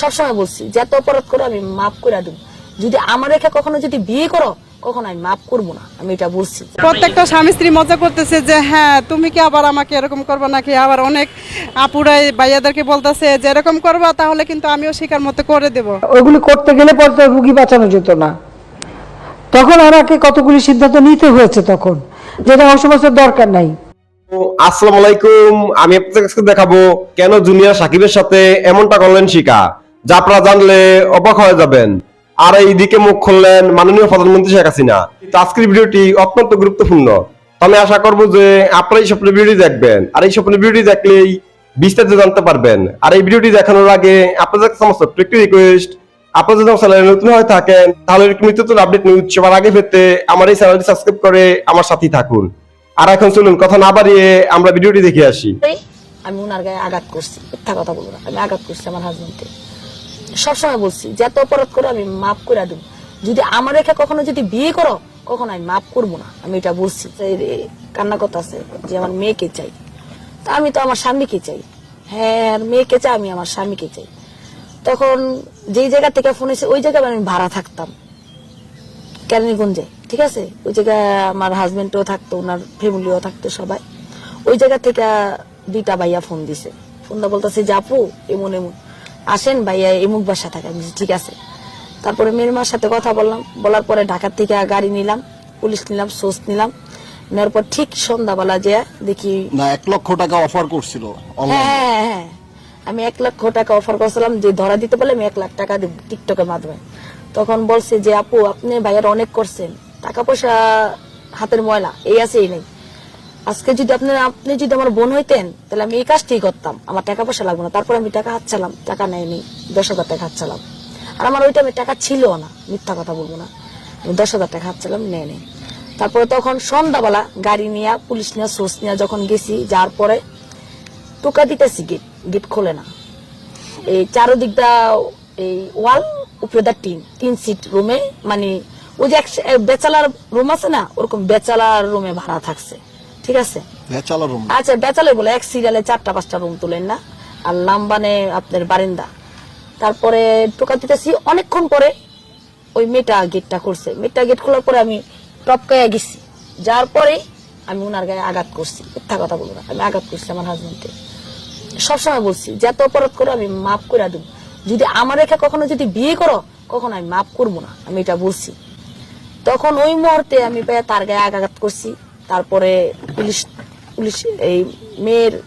সবসময় বলছি যে এত অপরাধ করো আমি মাফ করে দেবো। যদি আমার রেখে কখনো যদি বিয়ে করো কখনো আমি মাফ করব না। আমি এটা বলছি। প্রত্যেকটা স্বামী স্ত্রী মজা করতেছে যে হ্যাঁ তুমি কি আবার আমাকে এরকম করবে নাকি? আবার অনেক আপুরাই ভাইয়াদেরকে বলতেছে যে এরকম করবা তাহলে কিন্তু আমিও শিকার মতো করে দেব। ওইগুলি করতে গেলে পরে তো রুগী বাঁচানো যেত না। তখন আমাকে কতগুলি সিদ্ধান্ত নিতে হয়েছে তখন যেটা অসমস্যার দরকার নাই। আসসালামু আলাইকুম। আমি আপনাদের দেখাবো কেন জুনিয়র সাকিবের সাথে এমনটা করলেন শিকা, যা আপনারা জানলে অবাক হয়ে যাবেন। আর মুখ খুললেন মাননীয় প্রধানমন্ত্রী শেখ হাসিনা। আজকের ভিডিওটি অত্যন্ত গুরুত্বপূর্ণ। আশা করব যে আপনারা এই স্বপ্নের ভিডিওটি দেখবেন। আর এই স্বপ্নের ভিডিওটি দেখলেই বিস্তারিত জানতে পারবেন। আর এই ভিডিওটি দেখানোর আগে আপনাদের সমস্ত একটি রিকোয়েস্ট আপনারা যদি আমার চ্যানেলে নতুন হয়ে থাকেন, তাহলে আপডেট আগে পেতে আমার এই চ্যানেলটি সাবস্ক্রাইব করে আমার সাথেই থাকুন। আর এখন চলুন, কথা না বাড়িয়ে আমরা ভিডিওটি দেখে আসি। আমি ওনার গায়ে আঘাত করছি। মিথ্যা কথা বলব না। আমি আঘাত করছি আমার হাজবেন্ডকে সবসময় বলছি যে এত অপরাধ করে আমি মাফ করে দেবো। যদি আমার রেখে কখনো যদি বিয়ে করো, কখনো আমি মাফ করব না। আমি এটা বলছি। কান্না কথা আছে যে আমার মেয়েকে চাই। তা আমি তো আমার স্বামীকে চাই। হ্যাঁ মেয়েকে চাই, আমি আমার স্বামীকে চাই। তখন যেই জায়গা থেকে ফোন এসে, ওই জায়গায় আমি ভাড়া থাকতাম। কেরানীগঞ্জে ঠিক আছে? ওই জায়গায় আমার হাজবেন্ডও থাকতো ওনার ফ্যামিলিও থাকতো সবাই। ওই জায়গা থেকে দুইটা ভাইয়া ফোন দিছে। ফোন ফোনটা বলতেছে যে আপু এমন এমন। আসেন ভাইয়া এমুক বাসা থাকে। আমি ঠিক আছে। তারপরে মেয়ের মার সাথে কথা বললাম। বলার পরে ঢাকার থেকে গাড়ি নিলাম পুলিশ নিলাম সোর্স নিলাম। নেওয়ার পর ঠিক সন্ধ্যাবেলা যে দেখি না এক লক্ষ টাকা অফার করছিল হ্যাঁ হ্যাঁ, হ্যাঁ। আমি এক লক্ষ টাকা অফার করছিলাম যে ধরা দিতে পারলে আমি এক লাখ টাকা দেবো টিকটকের মাধ্যমে। তখন বলছে যে, আপু, আপনি ভাইয়ার অনেক করছেন। টাকা পয়সা হাতের ময়লা, এই আছে, এই নেই। আজকে যদি আপনি আপনি যদি আমার বোন হইতেন, তাহলে আমি এই কাজটাই করতাম। আমার টাকা পয়সা লাগবে না। তারপর আমি টাকা হাতছালাম, টাকা নেয়নি। দশ হাজার টাকা হাতছালাম। আর আমার ওই টাইমে টাকা ছিল না, মিথ্যা কথা বলব না। আমি দশ হাজার টাকা হাতছালাম, নেয় নেই। তারপরে তখন সন্ধ্যাবেলা গাড়ি নিয়ে, পুলিশ নিয়ে, সোর্স নিয়ে যখন গেছি যার পরে টোকা দিতেছি গেট গেট খোলে না। এই চারোদিকটা, এই ওয়াল উপরে দা টিন তিন সিট রুমে মানে ওই যে বেচালার রুম আছে না ওরকম বেচালার রুমে ভাড়া থাকছে ঠিক আছে? ভেচালা রুম আচ্ছা বেচালে বলে এক সিরিয়ালে চারটা পাঁচটা রুম তুলেন না। আর লাম্বানে আপনার বারিন্দা। তারপরে টোকা দিতেছি অনেকক্ষণ পরে ওই মেয়েটা গেটটা করছে মেয়েটা গেট খোলার পরে আমি টপকাইয়া গেছি। যার পরে আমি ওনার গায়ে আঘাত করছি। মিথ্যা কথা বলব না আমি আঘাত করছি আমার হাজবেন্ডকে সবসময় বলছি যে এত অপরাধ করে আমি মাফ করে দেবো। যদি আমার রেখে কখনো যদি বিয়ে করো, কখনো আমি মাফ করব না, আমি এটা বলছি। তখন ওই মুহূর্তে আমি পেয়ে তার গায়ে আঘাত করছি। তারপরে পুলিশ পুলিশ, এই মেয়ের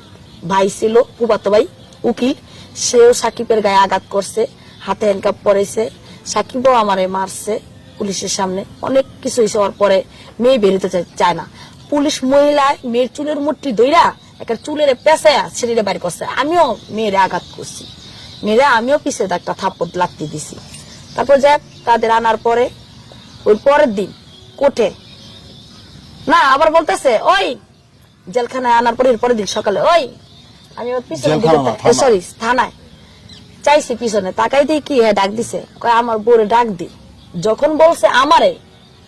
ভাই ছিল ফুপাতো ভাই, উকিল, সেও সাকিবের গায়ে আঘাত করছে, হাতে হ্যান্ডকাপ পরেছে। সাকিবও আমারে মারছে পুলিশের সামনে। অনেক কিছু হওয়ার পরে মেয়ে বেরোতে চায়- না। পুলিশ মহিলায় মেয়ের চুলের মুঠি দইরা একটা চুলের পেঁচায়া ছেলেরে বাড়ি করছে। আমিও মেয়েরে আঘাত করছি। মেয়েরা আমিও পিছিয়ে একটা থাপ্পড় লাগতে দিছি। তারপর যাক তাদের আনার পরে ওই পরের দিন কোর্টে না আবার বলতেছে ওই জেলখানায় আনার পরে পরের দিন সকালে ওই আমি। সরি থানায়। চাইছি পিছনে তাকাই দিয়ে কি হ্যাঁ ডাক দিছে। কয় আমার বোরে ডাক দি। যখন বলছে আমারে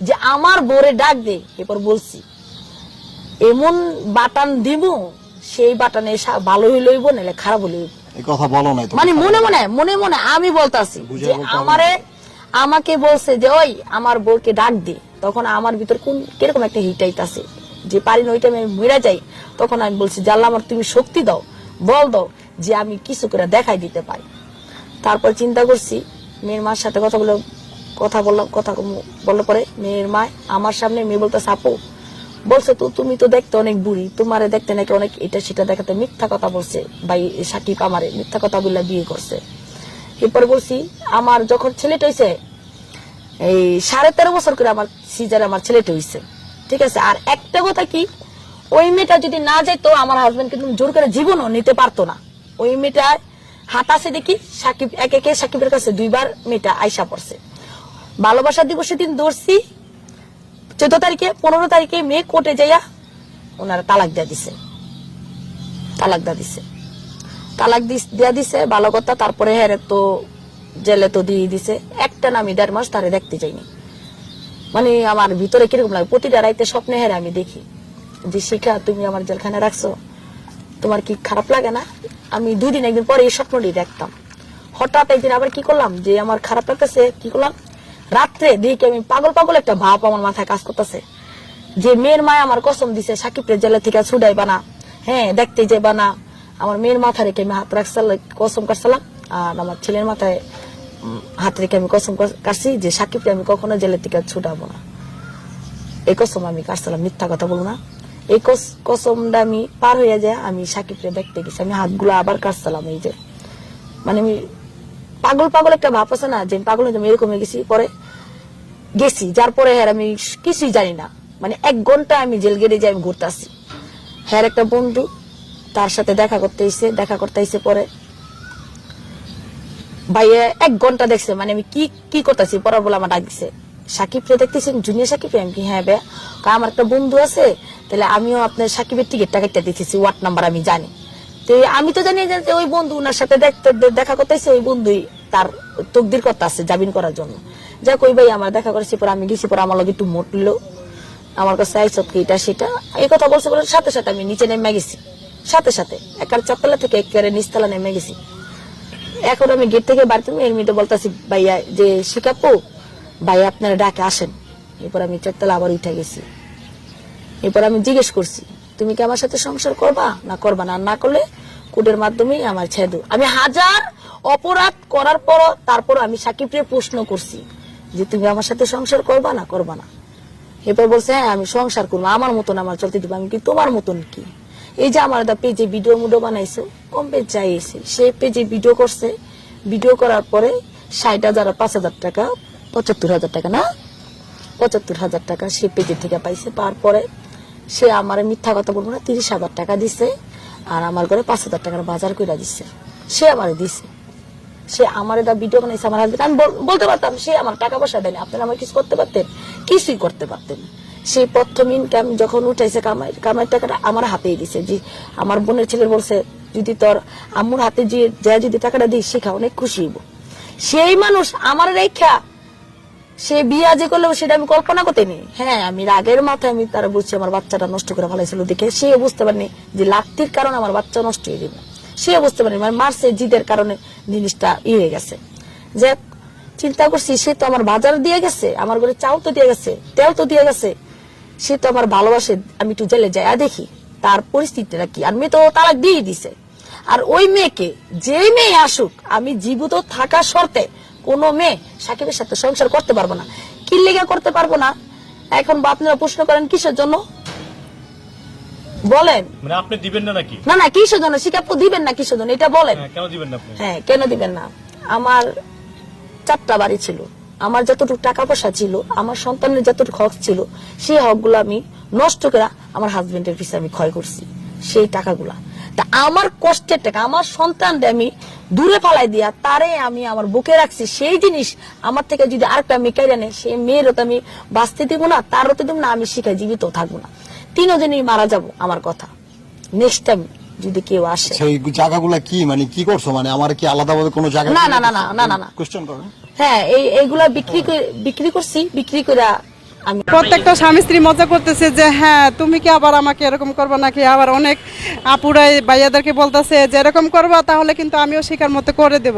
যে আমার বোরে ডাক দে এরপর বলছি এমন বাটান দিব সেই বাটানে ভালো হইল হইব নাহলে খারাপ হইল হইব এই কথা বলো নাই মানে মনে মনে মনে মনে আমি বলতাছি যে আমারে আমাকে বলছে যে ওই আমার বউকে ডাক দে। তখন আমার ভিতর কোন কীরকম একটা হিট আইতাছে? যে পারি না ওই টাইমে আমি মরে যাই তখন আমি বলছি জানলা আমার তুমি শক্তি দাও বল দাও যে আমি কিছু করে দেখাই দিতে পারি। তারপর চিন্তা করছি মেয়ের মার সাথে কথা বলে কথা বললাম কথা বলার পরে মেয়ের মা আমার সামনে মেয়ে বলতে আপু বলছে, তো তুমি তো দেখতে অনেক বুড়ি, তোমারে দেখতে নাকি অনেক এটা সেটা দেখাতে মিথ্যা কথা বলছে ভাই সাকিব আমারে, মিথ্যা কথা বলে বিয়ে করছে। এরপরে বলছি, আমার যখন ছেলেটা হয়েছে এই সাড়ে তেরো বছর করে আমার সিজারে আমার ছেলেটা হয়েছে ঠিক আছে? আর একটা কথা কি, ওই মেয়েটা যদি না যেত আমার হাজবেন্ড কিন্তু জোর করে জীবনও নিতে পারতো না। ওই মেয়েটা হাতাছে দেখি, সাকিব, এক একে সাকিবের কাছে দুইবার মেয়েটা আইসা পড়ছে। ভালোবাসা দিবসে দিন ধরছি চোদ্দ তারিখে, পনেরো তারিখে মেয়ে কোর্টে যাইয়া ওনারা তালাক দেয়া দিছে। তালাক দেয়া দিছে। তালাক দেয়া দিছে, ভালো কথা, তারপরে হেরে তো জেলে তো দিয়ে দিছে। একটা না আমি দেড় মাস তারে দেখতে যাইনি। মানে আমার ভিতরে কীরকম লাগে? প্রতিটা রাইতে স্বপ্নে হেরে আমি দেখি যে, শিখা, তুমি আমার জেলখানে রাখছো। তোমার কি খারাপ লাগে না? আমি দুই দিন, একদিন পরে এই স্বপ্নটি দেখতাম। হঠাৎ একদিন আবার কি করলাম? যে আমার খারাপ লাগতেছে, কি করলাম? রাত্রে দিকে আমি পাগল পাগল একটা ভাব আমার মাথায় কাজ করতেছে। যে মেয়ের মায় আমার কসম দিছে, সাকিবের জেলা থেকে ছুটাইবা না। হ্যাঁ দেখতে যাইবা না। আমার মেয়ের মাথা রেখে আমি হাত রাখছিলাম কসম কাটছিলাম। আর আমার ছেলের মাথায় হাত রেখে আমি কসম কাট- কাটছি যে সাকিবকে আমি কখনো জেলের থেকে ছুটাবো না। এই কসম আমি কাটছিলাম, মিথ্যা কথা বলব না। এই কস- কসমটা আমি পার হয়ে যায়, আমি সাকিবকে দেখতে গেছি। আমি হাতগুলো আবার কাটছিলাম এই যে। মানে আমি পাগল পাগল একটা ভাব আছে না যে পাগল যাব, এরকম হয়ে গেছি পরে গেছি যার পরে হ্যাঁ আমি কিছুই জানি না। মানে এক ঘণ্টা আমি জেল গেটে যাই আমি ঘুরতে আসি হ্যাঁ একটা বন্ধু তার সাথে দেখা করতে এসে দেখা করতে এসে পরে ভাইয়া এক ঘণ্টা দেখছে মানে আমি কি কি করতেছি পরে বলে আমার ডাক দিছে। সাকিবকে দেখতেছেন জুনিয়র সাকিব আমি কি হ্যাঁ বে আমার একটা বন্ধু আছে তাহলে আমিও আপনার সাকিবের টিকিটটা কেটে দিতেছি ওয়ার্ড নাম্বার আমি জানি। তো আমি তো জানি যে ওই বন্ধু ওনার সাথে দেখতে দেখা করতেছে, ওই বন্ধুই তার তকদির কথা আছে জামিন করার জন্য। যাক, ওই ভাই আমার দেখা করেছি, পরে আমি গেছি, পরে আমার লগে একটু মটল আমার কাছে আইসত কি এটা সেটা? এই কথা বলছে বলে সাথে সাথে আমি নিচে নেমে গেছি। সাথে সাথে একার চারতলা থেকে একেবারে নিচতলা নেমে গেছি। এখন আমি গেট থেকে বাড়িতে এর মধ্যে বলতেছি, ভাইয়া, যে শিকাপু ভাই আপনারা ডাকে আসেন। এরপর আমি চারতলা আবার উঠে গেছি। এরপর আমি জিজ্ঞেস করছি তুমি কি আমার সাথে সংসার করবা? না করবা না না করলে কোর্টের মাধ্যমেই আমার ছেড়ে দেবো। আমি হাজার অপরাধ করার পর তারপর আমি সাকিবকে প্রশ্ন করছি যে তুমি আমার সাথে সংসার করবা না করবা না? এরপর বলছে হ্যাঁ আমি সংসার করব, আমার মতন আমার চলতে দিব, আমি কি তোমার মতন কি? এই যে আমার একটা পেজে ভিডিও মুডো বানাইছো, কম পেজ এসে। সে পেজে ভিডিও করছে, ভিডিও করার পরে ষাট হাজার পাঁচ হাজার টাকা, পঁচাত্তর হাজার টাকা না? পঁচাত্তর হাজার টাকা সে পেজের থেকে পাইছে, পাওয়ার পরে সে আমার মিথ্যা কথা বলব না, তিরিশ হাজার টাকা দিছে আর আমার ঘরে পাঁচ হাজার টাকার বাজার করে দিছে। সে আমার দিছে। সে আমার এটা ভিডিও বানাইছে আমার হাজবেন্ড আমি বলতে পারতাম, সে আমার টাকা পয়সা দেয়নি। আপনারা আমার কিছু করতে পারতেন? কিছুই করতে পারতেন সেই প্রথম ইনকাম যখন উঠাইছে কামাই কামাই টাকাটা আমার হাতেই দিছে। যে আমার বোনের ছেলে বলছে, যদি তোর আম্মুর হাতে যে, যা যদি টাকাটা দিই শেখা অনেক খুশি হইব। সেই মানুষ আমার রেখা সে বিয়া যে করল, সেটা আমি কল্পনা করতে নি হ্যাঁ আমি রাগের মাথায় আমি তারা বুঝছি, আমার বাচ্চাটা নষ্ট করে ফেলাইছিল দেখে। সে বুঝতে পারেনি যে লাত্তির কারণে আমার বাচ্চা নষ্ট হয়ে যাবে সে বুঝতে পারেনি মানে মারছে জিদের কারণে জিনিসটা ই হয়ে গেছে। যে চিন্তা করছি, সে তো আমার বাজার দিয়ে গেছে, আমার ঘরে চাল তো দিয়ে গেছে, তেল তো দিয়ে গেছে। সে তো আমার ভালোবাসে, আমি একটু জেলে যাই দেখি, তার পরিস্থিতিটা কি? আর মেয়ে তো তালাক দিয়ে দিছে। আর ওই মেয়েকে যে মেয়ে আসুক, আমি জীবিত থাকা শর্তে কোনো মেয়ে সাকিবের সাথে সংসার করতে পারব না। কি লেগে করতে পারব না? এখন বা আপনারা প্রশ্ন করেন কিসের জন্য? বলেন। মানে আপনি দিবেন না নাকি? না না কিসের জন্য? শিকাপু দিবেন না কিসের জন্য? এটা বলেন। হ্যাঁ, কেন দিবেন না আপনি? হ্যাঁ কেন দিবেন না? আমার চারটা বাড়ি ছিল। আমার যতটুকু টাকা পয়সা ছিল আমার সন্তানের যতটুকু হক ছিল সেই হকগুলো আমি নষ্ট করে আমার হাজবেন্ডের পিছিয়ে আমি ক্ষয় করছি। সেই টাকাগুলা। তা আমার কষ্টের টাকা আমার সন্তানরে আমি দূরে ফালাই দিয়া তারে আমি আমার বুকে রাখছি। সেই জিনিস আমার থেকে যদি আরেকটা মেয়ে কেড়ে নেয় সেই মেয়েরও তো আমি বাঁচতে দিব না তারও তো দিব না আমি শিখাই জীবিত থাকব না। তিনজনই মারা যাব আমার কথা। নেক্সট টাইম যদি কেউ আসে। সেই জায়গাগুলা কি? মানে কি করছ? মানে আমার কি আলাদাভাবে কোনো জায়গা না, না, না, না, না, না। কোশ্চেন করেন হ্যাঁ এই এইগুলা বিক্রি করে- বিক্রি করছি বিক্রি করে আমি প্রত্যেকটা স্বামী স্ত্রী মজা করতেছে যে হ্যাঁ তুমি কি আবার আমাকে এরকম করবা নাকি? আবার অনেক আপুরাই, ভাইয়াদেরকে বলতেছে যে, এরকম করবা তাহলে কিন্তু আমিও শিকার মতো করে দেব।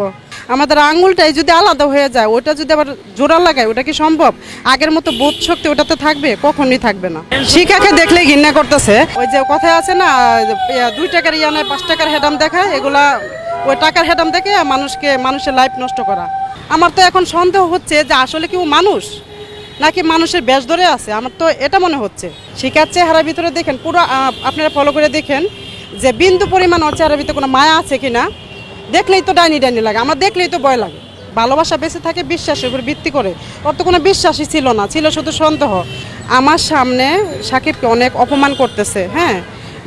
আমাদের আঙুলটাই যদি আলাদা হয়ে যায়, ওটা যদি আবার জোড়া লাগায়, ওটা কি সম্ভব? আগের মতো বোধ শক্তি ওটাতে থাকবে? কখনই থাকবে না। শিখাকে দেখলে ঘৃণা করতেছে। ওই যে কথায় আছে না দুই টাকার ইয়া নেয় পাঁচ টাকার হেডাম দেখায়, এগুলা ওই টাকার হেডাম দেখে মানুষকে, মানুষের লাইফ নষ্ট করা। আমার তো এখন সন্দেহ হচ্ছে যে আসলে কি ও মানুষ? নাকি মানুষের বেশ ধরে আছে? আমার তো এটা মনে হচ্ছে। শিকার চেহারার ভিতরে দেখেন, পুরো আপনারা ফলো করে দেখেন যে বিন্দু পরিমাণ ওর চেহারার ভিতরে কোনো মায়া আছে কিনা। দেখলেই তো ডাইনি ডাইনি লাগে, আমার দেখলেই তো ভয় লাগে। ভালোবাসা বেঁচে থাকে বিশ্বাসের উপর ভিত্তি করে। ওর তো কোনো বিশ্বাসই ছিল না, ছিল শুধু সন্দেহ। আমার সামনে সাকিবকে অনেক অপমান করতেছে হ্যাঁ?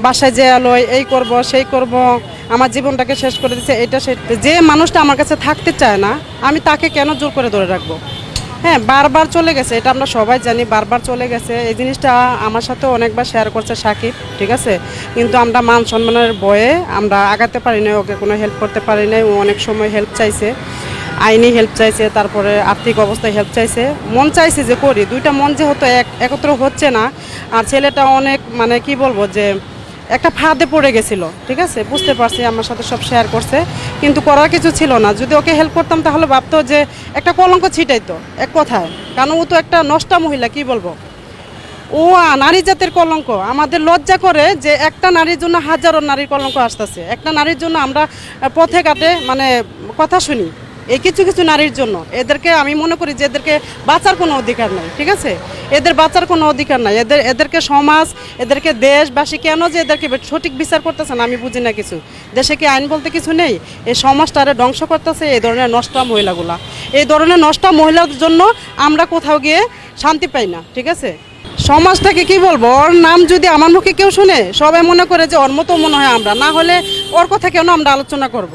বাসায় যে আলোয় এই করব, সেই করব, আমার জীবনটাকে শেষ করে দিচ্ছে এটা সে, যে মানুষটা আমার কাছে থাকতে চায় না, আমি তাকে কেন জোর করে ধরে রাখব? হ্যাঁ বারবার চলে গেছে, এটা আমরা সবাই জানি, বারবার চলে গেছে। এই জিনিসটা আমার সাথে অনেকবার শেয়ার করছে সাকিব, ঠিক আছে? কিন্তু আমরা মান সম্মানের বয়ে আমরা আগাতে পারি না ওকে কোনো হেল্প করতে পারি না ও অনেক সময় হেল্প চাইছে, আইনি হেল্প চাইছে, তারপরে আর্থিক অবস্থায় হেল্প চাইছে। মন চাইছে যে করি, দুইটা মন যে যেহেতু এক, একত্র হচ্ছে না, আর ছেলেটা অনেক মানে কি বলব যে একটা ফাঁদে পড়ে গেছিল, ঠিক আছে? বুঝতে পারছি, আমার সাথে সব শেয়ার করছে, কিন্তু করার কিছু ছিল না। যদি ওকে হেল্প করতাম তাহলে ভাবতো যে একটা কলঙ্ক ছিটাইতো এক কথায়। কারণ ও তো একটা নষ্টা মহিলা, কি বলব? ও নারী জাতের কলঙ্ক। আমাদের লজ্জা করে যে একটা নারীর জন্য হাজারো নারীর কলঙ্ক আসতেছে। একটা নারীর জন্য আমরা পথে ঘাটে মানে কথা শুনি। এই কিছু কিছু নারীর জন্য। এদেরকে আমি মনে করি যে এদেরকে বাঁচার কোনো অধিকার নাই, ঠিক আছে? এদের বাঁচার কোনো অধিকার নাই। এদের, এদেরকে সমাজ, এদেরকে দেশবাসী কেন যে এদেরকে সঠিক বিচার করতেছে না, আমি বুঝি না কিছু। দেশে কি আইন বলতে কিছু নেই? এই সমাজটা সমাজটারে ধ্বংস করতেছে এই ধরনের নষ্টা মহিলাগুলা। এই ধরনের নষ্টা মহিলার জন্য আমরা কোথাও গিয়ে শান্তি পাই না, ঠিক আছে? সমাজটাকে কি বলব? ওর নাম যদি আমার মুখে কেউ শুনে, সবাই মনে করে যে ওর মতো মনে হয় আমরা। না হলে ওর কথা কেন আমরা আলোচনা করব।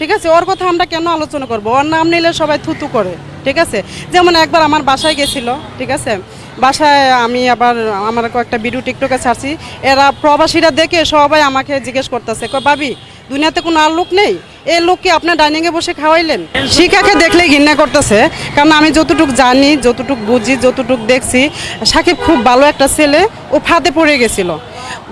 ঠিক আছে? ওর কথা আমরা কেন আলোচনা করব? ওর নাম নিলে সবাই থুতু করে, ঠিক আছে? যেমন একবার আমার বাসায় গেছিল, ঠিক আছে? বাসায় আমি আবার আমার কয়েকটা ভিডিও টিকটকে ছাড়ছি। এরা প্রবাসীরা দেখে সবাই আমাকে জিজ্ঞেস করতেছে ভাবি, দুনিয়াতে কোনো আর লোক নেই? এই লোককে আপনার ডাইনিংয়ে বসে খাওয়াইলেন? শিখাকে দেখলেই ঘৃণা করতেছে, কারণ আমি যতটুকু জানি, যতটুকু বুঝি, যতটুকু দেখছি, সাকিব খুব ভালো একটা ছেলে, ও ফাঁদে পড়ে গেছিল।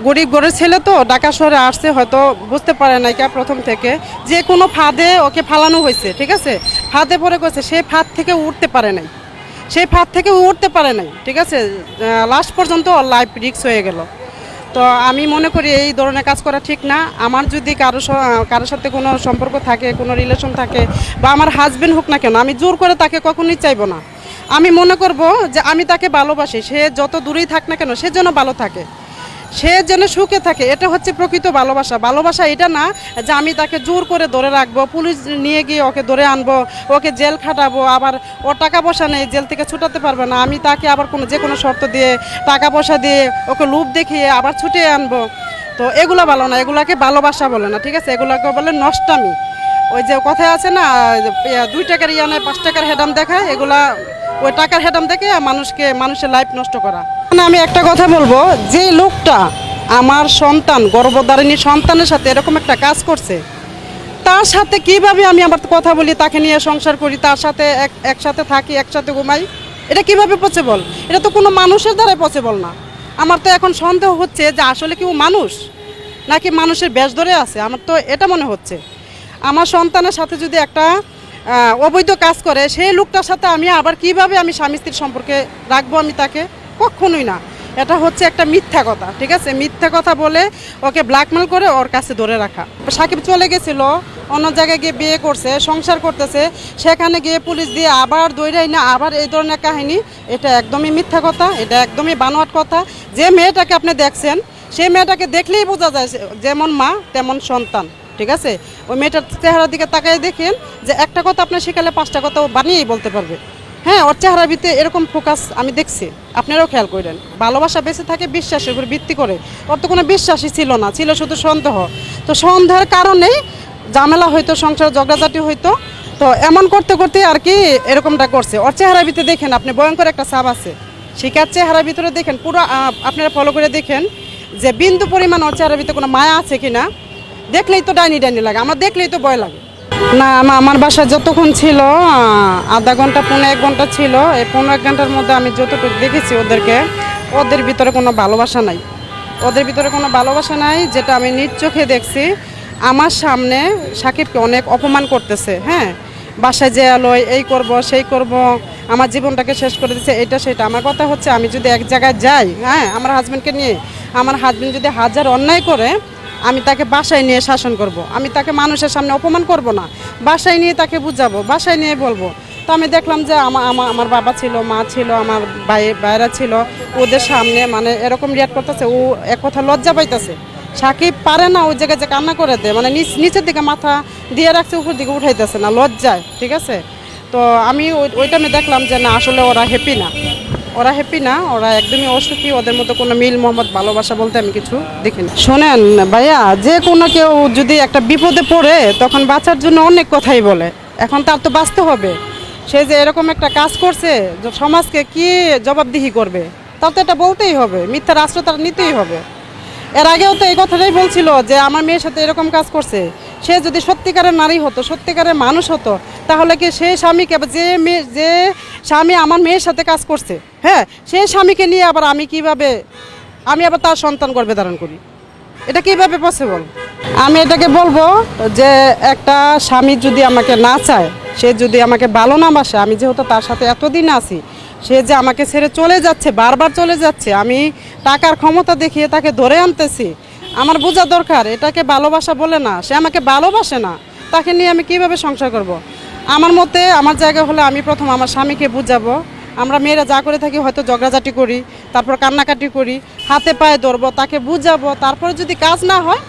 গরিব ঘরের ছেলে তো, ঢাকা শহরে আসছে, হয়তো বুঝতে পারে নাই কা প্রথম থেকে। যে কোনো ফাঁদে ওকে ফালানো হয়েছে, ঠিক আছে? ফাঁদে পরে গেছে, সে ফাঁদ থেকে উঠতে পারে নাই। সেই ফাঁদ থেকে উঠতে পারে নাই, ঠিক আছে? লাস্ট পর্যন্ত ওর লাইফ রিক্স হয়ে গেল। তো আমি মনে করি এই ধরনের কাজ করা ঠিক না। আমার যদি কারও কারোর সাথে কোনো সম্পর্ক থাকে, কোনো রিলেশন থাকে, বা আমার হাজবেন্ড হোক না কেন, আমি জোর করে তাকে কখনোই চাইব না। আমি মনে করব যে আমি তাকে ভালোবাসি, সে যত দূরেই থাক না কেন, সে যেন ভালো থাকে। সে যেন সুখে থাকে, এটা হচ্ছে প্রকৃত ভালোবাসা। ভালোবাসা এটা না যে আমি তাকে জোর করে ধরে রাখব, পুলিশ নিয়ে গিয়ে ওকে ধরে আনব, ওকে জেল খাটাবো, আবার ও টাকা পয়সা নেই, জেল থেকে ছুটাতে পারবে না। আমি তাকে আবার কোনো, যে কোনো শর্ত দিয়ে, টাকা পয়সা দিয়ে ওকে লুপ দেখিয়ে আবার ছুটিয়ে আনব। তো এগুলো ভালো না, এগুলাকে ভালোবাসা বলে না, ঠিক আছে? এগুলাকে বলে নষ্টামি। ওই যে কথায় আছে না দুই টাকার ইয়া নেয় পাঁচ টাকার হেডাম দেখায়, এগুলা ওই টাকার হেডাম দেখে মানুষকে, মানুষের লাইফ নষ্ট করা। মানে আমি একটা কথা বলব, যে লোকটা আমার সন্তান, গর্ভধারিণী সন্তানের সাথে এরকম একটা কাজ করছে, তার সাথে কীভাবে আমি আবার কথা বলি, তাকে নিয়ে সংসার করি, তার সাথে এক, একসাথে থাকি, একসাথে ঘুমাই, এটা কীভাবে পসিবল এটা তো কোনো মানুষের দ্বারাই পসিবল না। আমার তো এখন সন্দেহ হচ্ছে যে আসলে কি ও মানুষ, নাকি মানুষের বেশ ধরে আছে? আমার তো এটা মনে হচ্ছে। আমার সন্তানের সাথে যদি একটা অবৈধ কাজ করে, সেই লোকটার সাথে আমি আবার কীভাবে আমি স্বামী স্ত্রীর সম্পর্কে রাখব আমি তাকে? কখনোই না। এটা হচ্ছে একটা মিথ্যা কথা, ঠিক আছে? মিথ্যা কথা বলে ওকে ব্ল্যাকমেল করে ওর কাছে ধরে রাখা। সাকিব চলে গেছিল, অন্য জায়গায় গিয়ে বিয়ে করছে, সংসার করতেছে, সেখানে গিয়ে পুলিশ দিয়ে আবার দৈরাই না আবার এই ধরনের কাহিনী। এটা একদমই মিথ্যা কথা, এটা একদমই বানোয়াট কথা। যে মেয়েটাকে আপনি দেখছেন, সেই মেয়েটাকে দেখলেই বোঝা যায় যেমন মা, তেমন সন্তান। ঠিক আছে? ওই মেয়েটার চেহারার দিকে তাকাই দেখেন যে একটা কথা আপনার শেখালে পাঁচটা কথা বানিয়েই বলতে পারবে। হ্যাঁ ওর চেহারার ভিতরে এরকম ফোকাস আমি দেখছি। আপনারাও খেয়াল করেন। ভালোবাসা বেঁচে থাকে বিশ্বাসের উপর ভিত্তি করে। ওর তো কোনো বিশ্বাসই ছিল না, ছিল শুধু সন্দেহ। তো সন্দেহের কারণেই ঝামেলা হইতো, সংসার ঝগড়াঝাটি হইতো। তো এমন করতে করতে আর কি এরকমটা করছে। ওর চেহারার ভিতরে দেখেন, আপনি ভয়ঙ্কর একটা সাপ আছে। শিকার চেহারার ভিতরে দেখেন, পুরো আপনারা ফলো করে দেখেন যে বিন্দু পরিমাণ ওর চেহারার ভিতরে কোনো মায়া আছে কিনা। দেখলেই তো ডাইনি ডাইনি লাগে, আমার দেখলেই তো ভয় লাগে। না, আমা- আমার বাসা যতক্ষণ ছিল আধা ঘণ্টা, পৌনে এক ঘণ্টা ছিল, এই পনেরো এক ঘণ্টার মধ্যে আমি যতটুকু দেখেছি ওদেরকে, ওদের ভিতরে কোনো ভালোবাসা নাই। ওদের ভিতরে কোনো ভালোবাসা নাই, যেটা আমি নিজ চোখে দেখছি। আমার সামনে সাকিবকে অনেক অপমান করতেছে হ্যাঁ? বাসায় যে আলোয় এই করব, সেই করব, আমার জীবনটাকে শেষ করে দিচ্ছে এটা সেটা। আমার কথা হচ্ছে, আমি যদি এক জায়গায় যাই হ্যাঁ আমার হাজব্যান্ডকে নিয়ে, আমার হাজব্যান্ড যদি হাজার অন্যায় করে আমি তাকে বাসায় নিয়ে শাসন করব। আমি তাকে মানুষের সামনে অপমান করব না। বাসায় নিয়ে তাকে বুঝাবো, বাসায় নিয়ে বলব। তো আমি দেখলাম যে আমা- আমা- আমার বাবা ছিল, মা ছিল, আমার ভাই ভাইরা ছিল, ওদের সামনে মানে এরকম রিয়াক্ট করতেছে, ও এক কথা লজ্জা পাইতেছে। সাকিব পারে না ওই জায়গায় যে কান্না করে দেয় মানে নিচ, নিচের দিকে মাথা দিয়ে রাখছে, উপর দিকে উঠাইতেছে না, লজ্জায়, ঠিক আছে? তো আমি ওই- ওই টাইমে দেখলাম যে না, আসলে ওরা হ্যাপি না। ওরা হ্যাপি না, ওরা একদমই অসুখী, ওদের মতো কোনো মিল মোহাম্মদ ভালোবাসা বলতে আমি কিছু দেখিনি। শোনেন ভাইয়া, যে কোনো কেউ যদি একটা বিপদে পড়ে, তখন বাঁচার জন্য অনেক কথাই বলে। এখন তার তো বাঁচতে হবে। সে যে এরকম একটা কাজ করছে সমাজকে কি জবাবদিহি করবে? তার তো এটা বলতেই হবে মিথ্যার আশ্রয় তার নিতেই হবে। এর আগেও তো এই কথাটাই বলছিল যে, আমার মেয়ের সাথে এরকম কাজ করছে। সে যদি সত্যিকারের নারী হতো, সত্যিকারের মানুষ হতো, তাহলে কি সেই স্বামীকে যে মেয়ে, যে স্বামী আমার মেয়ের সাথে কাজ করছে। হ্যাঁ সেই স্বামীকে নিয়ে আবার আমি কীভাবে, আমি আবার তার সন্তান গর্ভে ধারণ করি? এটা কীভাবে পসিবল আমি এটাকে বলব যে একটা স্বামী যদি আমাকে না চায়, সে যদি আমাকে ভালো না বাসে, আমি যেহেতু তার সাথে এতদিন আছি, সে যে আমাকে ছেড়ে চলে যাচ্ছে, বারবার চলে যাচ্ছে, আমি টাকার ক্ষমতা দেখিয়ে তাকে ধরে আনতেছি, আমার বোঝা দরকার, এটাকে ভালোবাসা বলে না, সে আমাকে ভালোবাসে না, তাকে নিয়ে আমি কীভাবে সংসার করব। আমার মতে আমার জায়গা হলে আমি প্রথম আমার স্বামীকে বুঝাবো। আমরা মেয়েরা যা করে থাকি হয়তো ঝগড়াঝাটি করি, তারপর কান্নাকাটি করি, হাতে পায়ে ধরবো, তাকে বুঝাবো, তারপরে যদি কাজ না হয়,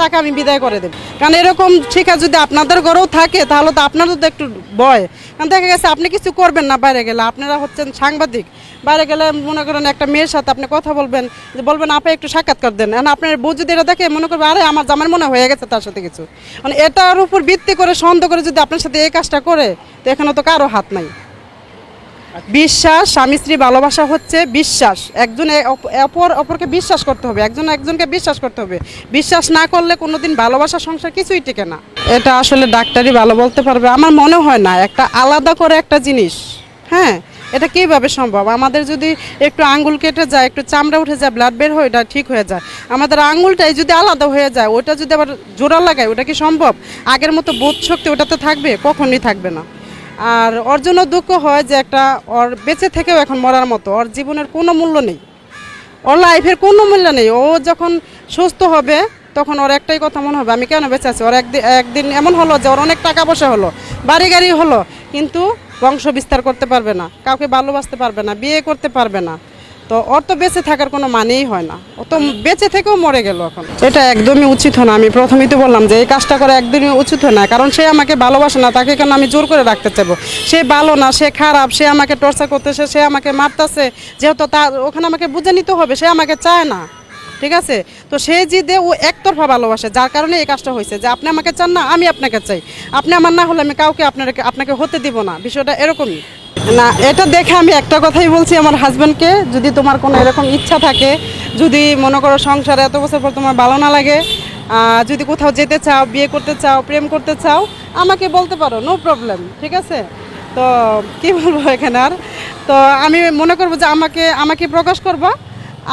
তাকে আমি বিদায় করে দেব। কারণ এরকম শিক্ষা যদি আপনাদের ঘরেও থাকে, তাহলে তো আপনারও তো একটু ভয়। কারণ দেখা গেছে আপনি কিছু করবেন না বাইরে গেলে, আপনারা হচ্ছেন সাংবাদিক। বাইরে গেলে মনে করেন একটা মেয়ের সাথে আপনি কথা বলবেন, যে বলবেন আপনি একটু সাক্ষাৎকার দেন। এখন আপনার বউ যদি এটা দেখে মনে করবে, আরে, আমার জামার মনে হয়ে গেছে তার সাথে কিছু। মানে এটার উপর ভিত্তি করে সন্দেহ করে যদি আপনার সাথে এই কাজটা করে, তো এখানে তো কারও হাত নাই। বিশ্বাস, স্বামী স্ত্রী ভালোবাসা হচ্ছে বিশ্বাস। একজন অপ- অপর অপরকে বিশ্বাস করতে হবে, একজন একজনকে বিশ্বাস করতে হবে। বিশ্বাস না করলে কোনোদিন ভালোবাসা সংসার কিছুই টিকে না। এটা আসলে ডাক্তারই ভালো বলতে পারবে। আমার মনে হয় না, একটা আলাদা করে একটা জিনিস হ্যাঁ? এটা কীভাবে সম্ভব? আমাদের যদি একটু আঙ্গুল কেটে যায়, একটু চামড়া উঠে যায় ব্লাড বের হয়, এটা ঠিক হয়ে যায়। আমাদের আঙ্গুলটাই যদি আলাদা হয়ে যায়, ওটা যদি আবার জোড়া লাগায়, ওটা কি সম্ভব? আগের মতো বোধ শক্তি ওটাতে থাকবে? কখনই থাকবে না। আর ওর জন্য দুঃখ হয় যে একটা ওর বেঁচে থেকেও এখন মরার মতো, ওর জীবনের কোনো মূল্য নেই। ওর লাইফের কোনো মূল্য নেই। ও যখন সুস্থ হবে, তখন ওর একটাই কথা মনে হবে, আমি কেন বেঁচে আছি? ওর একদিন একদিন এমন হলো যে ওর অনেক টাকা পয়সা হলো বাড়ি গাড়ি হলো, কিন্তু বংশ বিস্তার করতে পারবে না, কাউকে ভালোবাসতে পারবে না, বিয়ে করতে পারবে না। তো ওর তো বেঁচে থাকার কোনো মানেই হয় না। ও তো বেঁচে থেকেও মরে গেল এখন। এটা একদমই উচিত হয় না। আমি প্রথমেই তো বললাম যে এই কাজটা করা একদমই উচিত হয় না, কারণ সে আমাকে ভালোবাসে না, তাকে কেন আমি জোর করে রাখতে চাইব? সে ভালো না, সে খারাপ, সে আমাকে টর্চার করতেছে, সে আমাকে মারতেছে, যেহেতু তার, ওখানে আমাকে বুঝে নিতে হবে, সে আমাকে চায় না। ঠিক আছে? তো সে জিদে ও একতরফা ভালোবাসে, যার কারণে এই কাজটা হয়েছে যে আপনি আমাকে চান না, আমি আপনাকে চাই। আপনি আমার না হলে আমি কাউকে আপনাকে আপনাকে হতে দিব না, বিষয়টা এরকমই। না, এটা দেখে আমি একটা কথাই বলছি আমার হাজব্যান্ডকে যদি তোমার কোনো এরকম ইচ্ছা থাকে, যদি মনে করো সংসারে এত বছর পর তোমার ভালো না লাগে যদি কোথাও যেতে চাও, বিয়ে করতে চাও, প্রেম করতে চাও, আমাকে বলতে পারো নো প্রবলেম ঠিক আছে? তো, কি বলব এখানে আর? তো আমি মনে করব যে আমাকে আমাকে প্রকাশ করবা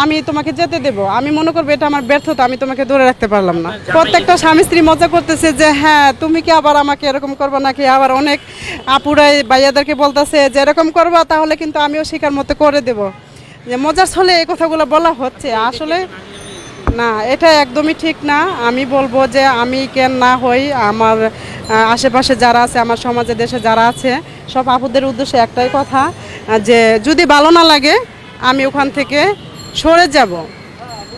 আমি তোমাকে যেতে দেব। আমি মনে করব এটা আমার ব্যর্থতা, আমি তোমাকে ধরে রাখতে পারলাম না। প্রত্যেকটা স্বামী স্ত্রী মজা করতেছে যে হ্যাঁ তুমি কি আবার আমাকে এরকম করবা নাকি? আবার অনেক আপুরাই ভাইয়াদেরকে বলতেছে যে, এরকম করবা তাহলে কিন্তু আমিও শিকার মতো করে দেব। যে মজার ছলে এই কথাগুলো বলা হচ্ছে। আসলে না, এটা একদমই ঠিক না। আমি বলব যে, আমি কেন না হই, আমার আশেপাশে যারা আছে, আমার সমাজে, দেশে যারা আছে, সব আপুদের উদ্দেশ্যে একটাই কথা, যে যদি ভালো না লাগে, আমি ওখান থেকে সরে যাব।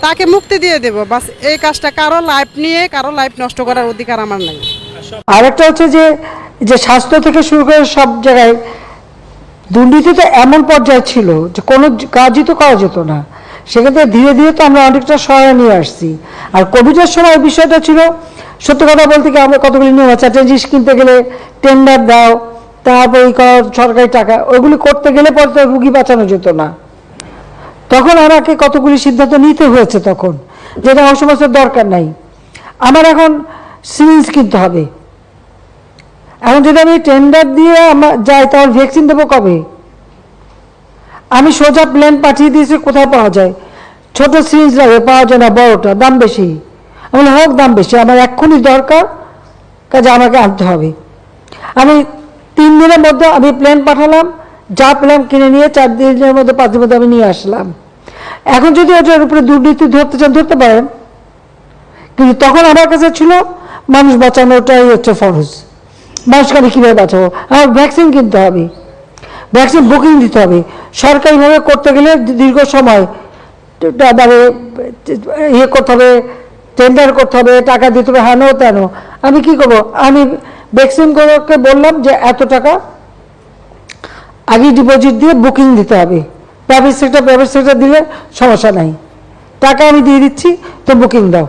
তাকে মুক্তি দিয়ে দেব। বাস এই কাজটা কারও লাইফ নিয়ে, কারও লাইফ নষ্ট করার অধিকার আমার নাই। আরেকটা হচ্ছে যে যে স্বাস্থ্য থেকে শুরু করে সব জায়গায়, দুর্নীতি তো এমন পর্যায়ে ছিল যে কোনো কাজই তো করা যেত না। সেক্ষেত্রে ধীরে ধীরে তো আমরা অনেকটা সহায় নিয়ে আসছি। আর কোভিডের সময় বিষয়টা ছিল, সত্য কথা বলতে কি আমরা কতগুলি নিয়ম আছে? একটা জিনিস কিনতে গেলে টেন্ডার দাও, তারপর এই সরকারি টাকা, ওইগুলি করতে গেলে পরে তো রুগী বাঁচানো যেত না। তখন আমাকে কতগুলি সিদ্ধান্ত নিতে হয়েছে তখন, যেটা সমস্ত দরকার নাই। আমার এখন সিরিঞ্জ কিনতে হবে। এখন যদি আমি টেন্ডার দিয়ে আমার যাই, তাহলে ভ্যাকসিন দেবো কবে? আমি সোজা প্লেন পাঠিয়ে দিয়েছি, কোথায় পাওয়া যায়? ছোট সিরিঞ্জ লাগে, পাওয়া যায় না, বড়টা, দাম বেশি। আমি হোক, দাম বেশি, আমার এক্ষুনি দরকার, কাজে আমাকে আনতে হবে। আমি তিন দিনের মধ্যে আমি প্লেন পাঠালাম যা পেলাম কিনে নিয়ে চার দিনের মধ্যে পাঁচ দিনের মধ্যে আমি নিয়ে আসলাম। এখন যদি ওটার উপরে দুর্নীতি ধরতে চান, ধরতে পারেন। কিন্তু তখন আমার কাছে ছিল, মানুষ বাঁচানোটাই হচ্ছে ফরজ। মানুষকে আমি কীভাবে বাঁচাবো? আমার ভ্যাকসিন কিনতে হবে। ভ্যাকসিন বুকিং দিতে হবে। সরকারিভাবে করতে গেলে দীর্ঘ সময় মানে ইয়ে করতে হবে টেন্ডার করতে হবে, টাকা দিতে হবে হ্যানো তেন। আমি কি করব? আমি ভ্যাকসিনগুলোকে বললাম যে এত টাকা আগে ডিপোজিট দিয়ে বুকিং দিতে হবে। প্রাইভেট সেক্টর প্রাইভেট সেক্টর দিলে সমস্যা নাই। টাকা আমি দিয়ে দিচ্ছি, তো বুকিং দাও।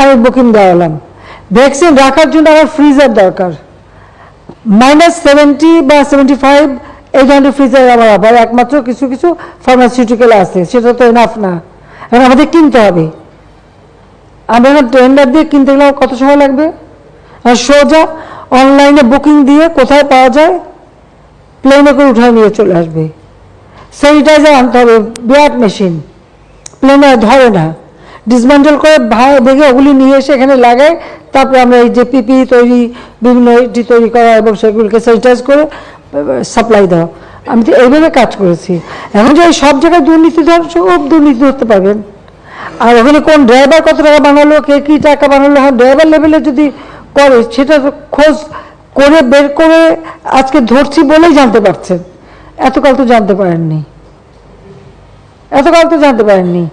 আমি বুকিং দেওয়ালাম। ভ্যাকসিন রাখার জন্য আমার ফ্রিজার দরকার। মাইনাস সেভেন্টি বা সেভেন্টি ফাইভ এই ধরনের ফ্রিজার আমার আবার একমাত্র কিছু কিছু ফার্মাসিউটিক্যাল আছে, সেটা তো এনাফ না। এখন আমাদের কিনতে হবে। আমরা এখন টেন্ডার দিয়ে কিনতে গেলে কত সময় লাগবে? সোজা অনলাইনে বুকিং দিয়ে কোথায় পাওয়া যায়? প্লেনে করে উঠায় নিয়ে চলে আসবে। স্যানিটাইজার আনতে হবে, বিরাট মেশিন প্লেনে ধরে না। ডিসমেন্টাল করে দেখে ওগুলি নিয়ে এসে এখানে লাগায়, তারপরে আমরা এই যে পিপি তৈরি, বিভিন্ন এটি তৈরি করা এবং সেগুলোকে স্যানিটাইজ করে সাপ্লাই দেওয়া। আমি তো এইভাবে কাজ করেছি। এখন যে সব জায়গায় দুর্নীতি ধর সব দুর্নীতি ধরতে পারবেন। আর ওখানে কোন ড্রাইভার কত টাকা বানালো, কে কী টাকা বানালো হ্যাঁ ড্রাইভার লেভেলে যদি করে, সেটা তো খোঁজ করে বের করে আজকে ধরছি বলেই জানতে পারছেন। এতকাল তো জানতে পারেননি। এতকাল তো জানতে পারেননি।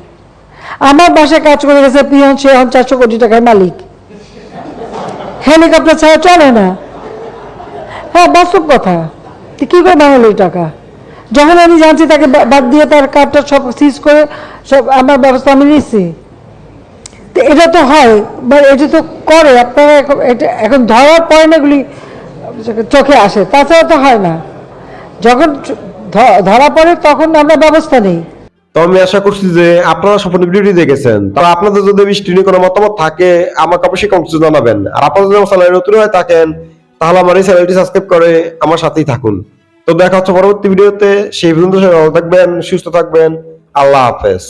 আমার বাসায় কাজ করে গেছে পিয়ন, সে এখন চারশো কোটি টাকার মালিক। হেলিকপ্টার ছাড়া চলে না। হ্যাঁ বাস্তব কথা। কী করে বানালো এই টাকা? যখন আমি জানছি তাকে বাদ দিয়ে তার কার্ডটা সব সিজ করে সব আমার ব্যবস্থা আমি নিচ্ছি এটা তো হয়, বা এটা তো করে। আপনারা এখন- ধরার এগুলি চোখে আসে। তাছাড়া তো হয় না। যখন ধরা পড়ে তখন আমরা ব্যবস্থা নেই। তো আমি আশা করছি যে আপনারা দেখেছেন। তবে আপনাদের যদি বৃষ্টি কোনো মতামত থাকে, আমাকে অবশ্যই কমেন্টে জানাবেন। আর আপনারা যদি চ্যানেলে নতুন হয়ে থাকেন, তাহলে আমার এই চ্যানেলটি সাবস্ক্রাইব করে আমার সাথেই থাকুন। তো দেখা হচ্ছে পরবর্তী ভিডিওতে। সেই পর্যন্ত ভালো থাকবেন, সুস্থ থাকবেন। আল্লাহ হাফেজ।